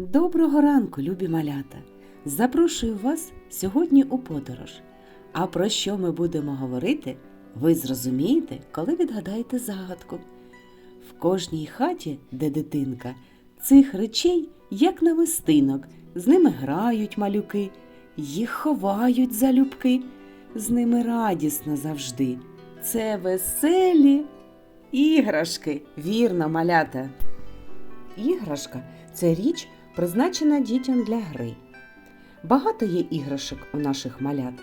Доброго ранку, любі малята! Запрошую вас сьогодні у подорож. А про що ми будемо говорити, ви зрозумієте, коли відгадаєте загадку. В кожній хаті, де дитинка, цих речей, як намистинок, з ними грають малюки, їх ховають залюбки, з ними радісно завжди. Це веселі іграшки, вірно, малята. Іграшка це річ, призначена дітям для гри. Багато є іграшок у наших малят: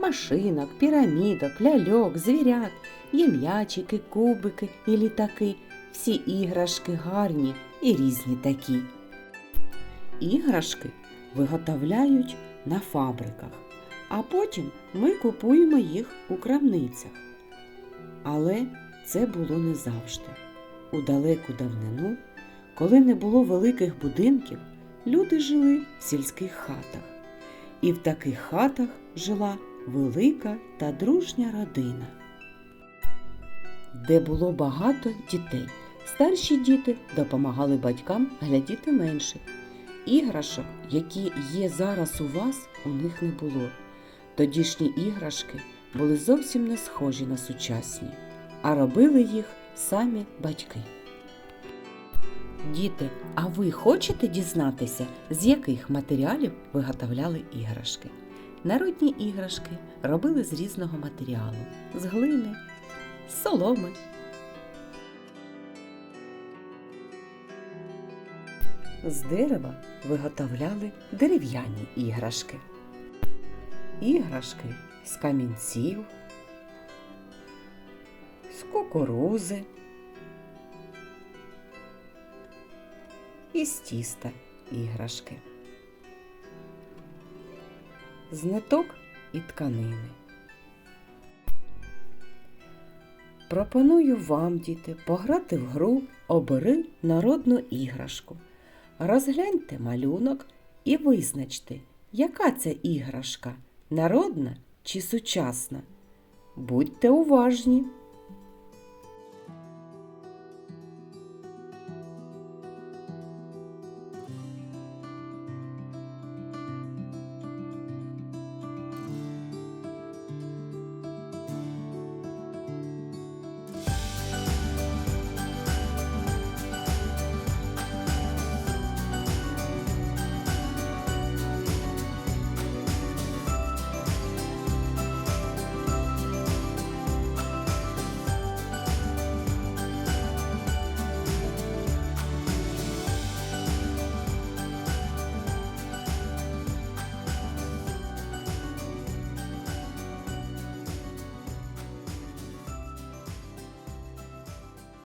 машинок, пірамідок, ляльок, звірят, є м'ячики, кубики і літаки. Всі іграшки гарні і різні такі. Іграшки виготовляють на фабриках, а потім ми купуємо їх у крамницях. Але це було не завжди. У далеку давнину коли не було великих будинків, люди жили в сільських хатах. І в таких хатах жила велика та дружня родина, де було багато дітей. Старші діти допомагали батькам глядіти менших. Іграшок, які є зараз у вас, у них не було. Тодішні іграшки були зовсім не схожі на сучасні, а робили їх самі батьки. Діти, а ви хочете дізнатися, з яких матеріалів виготовляли іграшки? Народні іграшки робили з різного матеріалу: з глини, з соломи. З дерева виготовляли дерев'яні іграшки. Іграшки з камінців, з кукурузи. І з тіста іграшки, з і тканини. Пропоную вам, діти, пограти в гру Обери народну іграшку. Розгляньте малюнок і визначте, яка це іграшка народна чи сучасна. Будьте уважні.